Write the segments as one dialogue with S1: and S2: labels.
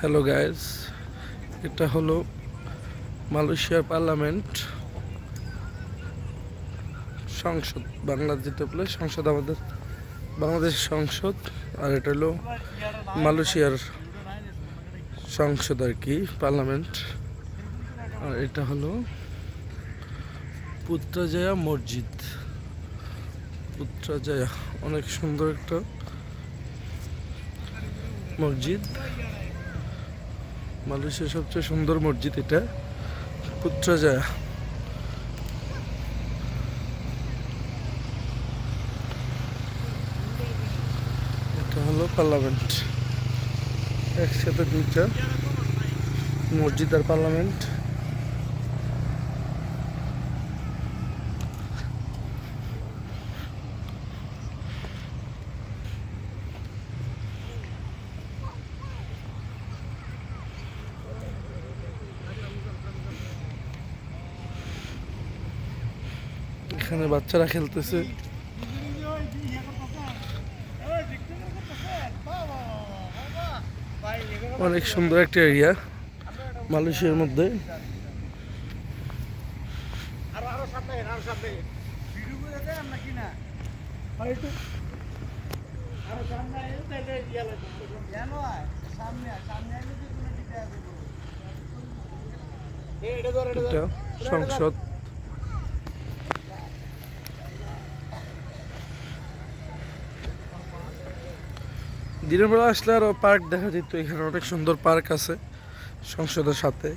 S1: Hello guys এটা হলো মালয়েশিয়ার পার্লামেন্ট সংসদ বাংলা যেটা বলে, সংসদ আমাদের বাংলাদেশ সংসদ, আর এটা হলো মালয়েশিয়ার সংসদ আর কি, পার্লামেন্ট। আর এটা হলো পুত্রাজায়া মসজিদ। পুত্রাজায়া, অনেক সুন্দর একটা মসজিদ। মালয়েশিয়ার সবচেয়ে সুন্দর মসজিদ এটা। পুত্রাজা। এটা হলো পার্লামেন্ট। একসাথে দুইটা মসজিদ আর পার্লামেন্ট। এখানে বাচ্চারা খেলতেছে। অনেক সুন্দর একটা এরিয়া মালয়েশিয়ার মধ্যে। আরও দিনের বেলা আসলে আরও পার্ক দেখা যেত, এখানে অনেক সুন্দর পার্ক আছে সংসদের সাথে।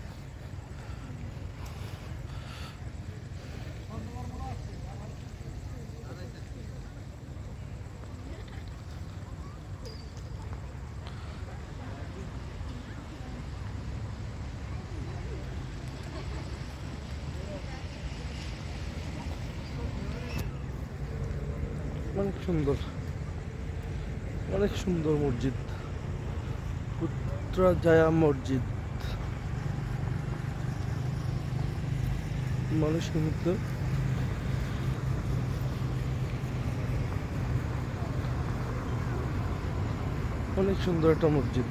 S1: অনেক সুন্দর। অনেক সুন্দর মসজিদ। পুত্রাজায়া মসজিদ। মানুষ নিমিত্ত অনেক সুন্দর একটা মসজিদ।